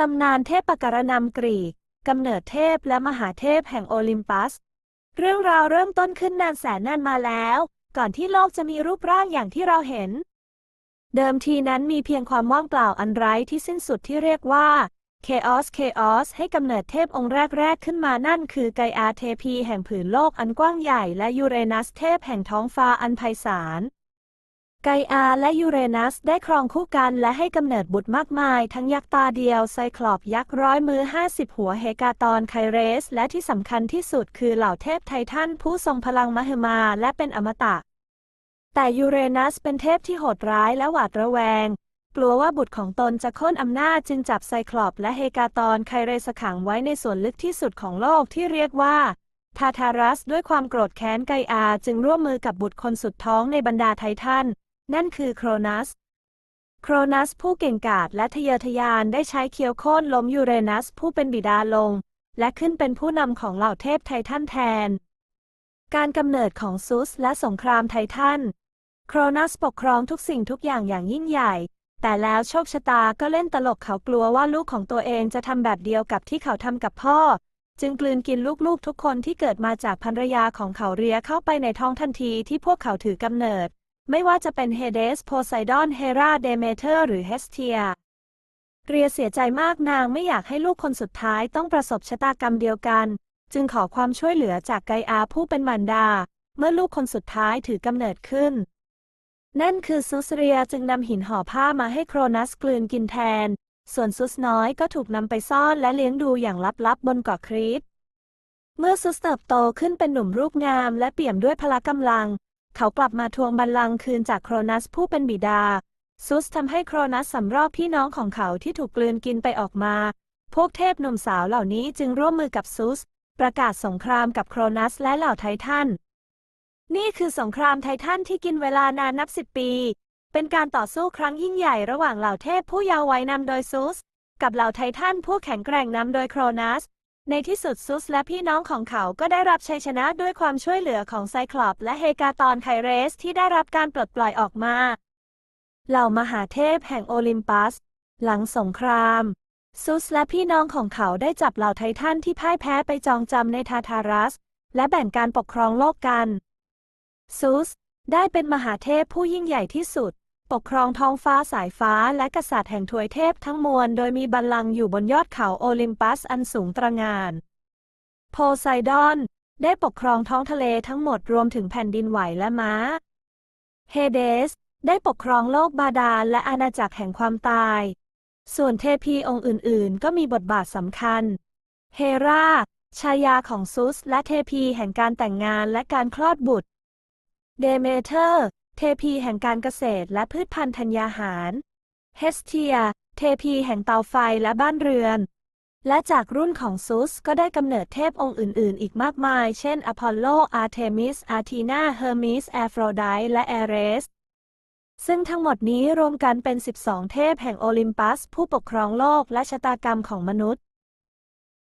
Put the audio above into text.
ตำนานเทพปการนำกรีกกำเนิดเทพและมหาเทพแห่งโอลิมปัส เรื่องราวเริ่มต้นขึ้นนานแสนนานมาแล้ว ก่อนที่โลกจะมีรูปร่างอย่างที่เราเห็น เดิมทีนั้นมีเพียงความว่างเปล่าอันไร้ที่สิ้นสุดที่เรียกว่า Chaos Chaos ให้กำเนิดเทพองค์แรก ๆ ขึ้นมานั่นคือไกอาเทพีแห่งผืนโลกอันกว้างใหญ่และยูเรนัสเทพแห่งท้องฟ้าอันไพศาล ไกอาและยูเรนัสได้ครองคู่กันและให้กำเนิดบุตรมากมาย ทั้งยักษ์ตาเดียวไซคลอปยักษ์ร้อยมือ 50 หัวเฮกาตอนไคเรส และที่สำคัญที่สุดคือเหล่าเทพไททันผู้ทรงพลังมหึมาและเป็นอมตะ แต่ยูเรนัสเป็นเทพที่โหดร้ายและหวาดระแวง กลัวว่าบุตรของตนจะโค่นอำนาจจึงจับไซคลอปและเฮกาตอนไคเรสขังไว้ในส่วนลึกที่สุดของโลกที่เรียกว่าทาทารัสด้วยความโกรธแค้นไกอาจึงร่วมมือกับบุตรคนสุดท้องในบรรดาไททัน นั่นคือโครนัส โครนัสผู้เก่งกาจและทะเยอทะยานได้ใช้เคียวโค่นล้มยูเรนัสผู้เป็นบิดาลง และขึ้นเป็นผู้นำของเหล่าเทพไททันแทน การกำเนิดของซุสและสงครามไททัน โครนัสปกครองทุกสิ่งทุกอย่างอย่างยิ่งใหญ่ แต่แล้วโชคชะตาก็เล่นตลกเขากลัวว่าลูกของตัวเองจะทำแบบเดียวกับที่เขาทำกับพ่อ จึงกลืนกินลูกๆทุกคนที่เกิดมาจากภรรยาของเขาเรียเข้าไปในท้องทันทีที่พวกเขาถือกำเนิด ไม่ว่าจะเป็นเฮเดสโพไซดอนเฮราเดเมเทอร์หรือเฮสเทีย เรียเสียใจมากนางไม่อยากให้ลูกคนสุดท้ายต้องประสบชะตากรรมเดียวกัน จึงขอความช่วยเหลือจากไกอาผู้เป็นมารดา เมื่อลูกคนสุดท้ายถือกำเนิดขึ้น นั่นคือซุสเรียจึงนำหินห่อผ้ามาให้โครนัสกลืนกินแทน ส่วนซุสน้อยก็ถูกนำไปซ่อนและเลี้ยงดูอย่างลับๆบนเกาะครีตเมื่อซุสเติบโตขึ้นเป็นหนุ่มรูปงามและเปี่ยมด้วยพละกำลัง เขากลับมาทวงบัลลังก์คืนจากโครนัสผู้เป็นบิดา ซุสทำให้โครนัสสำรอกพี่น้องของเขาที่ถูกกลืนกินไปออกมา พวกเทพหนุ่มสาวเหล่านี้จึงร่วมมือกับซุส ประกาศสงครามกับโครนัสและเหล่าไททัน นี่คือสงครามไททันที่กินเวลานานนับสิบปี เป็นการต่อสู้ครั้งยิ่งใหญ่ระหว่างเหล่าเทพผู้เยาว์วัยนำโดยซุส กับเหล่าไททันผู้แข็งแกร่งนำโดยโครนัส ในที่สุดซุสและพี่น้องของเขาก็ได้รับชัยชนะด้วยความช่วยเหลือของไซคลอปและเฮกาตอนไคเรสที่ได้รับการปลดปล่อยออกมา เหล่ามหาเทพแห่งโอลิมปัส หลังสงคราม ซุสและพี่น้องของเขาได้จับเหล่าไททันที่พ่ายแพ้ไปจองจำในทาทารัส และแบ่งการปกครองโลกกัน ซุสได้เป็นมหาเทพผู้ยิ่งใหญ่ที่สุด ปกครองท้องฟ้าสายฟ้าและกษัตริย์แห่งทวยเทพทั้งมวลโดยมีบัลลังก์อยู่บนยอดเขาโอลิมปัสอันสูงตระหงาน โพไซดอนได้ปกครองท้องทะเลทั้งหมดรวมถึงแผ่นดินไหวและม้า เฮเดส ได้ปกครองโลกบาดาลและอาณาจักรแห่งความตาย ส่วนเทพีองค์อื่น ๆ ก็มีบทบาทสำคัญ เฮราชายาของซุสและเทพีแห่งการแต่งงานและการคลอดบุตร เดเมเทอร์ เทพีแห่งการเกษตรและพืชพันธุ์ธัญญาหาร เฮสเทีย เทพีแห่งเตาไฟและบ้านเรือน และจากรุ่นของซุสก็ได้กำเนิดเทพองค์อื่น ๆ อีกมากมาย เช่น อพอลโล อาร์เทมิส อาร์ทีนาเฮอร์มิส แอฟโรไดต์และแอเรส ซึ่งทั้งหมดนี้รวมกันเป็น 12 เทพแห่งโอลิมปัส ผู้ปกครองโลกและชะตากรรมของมนุษย์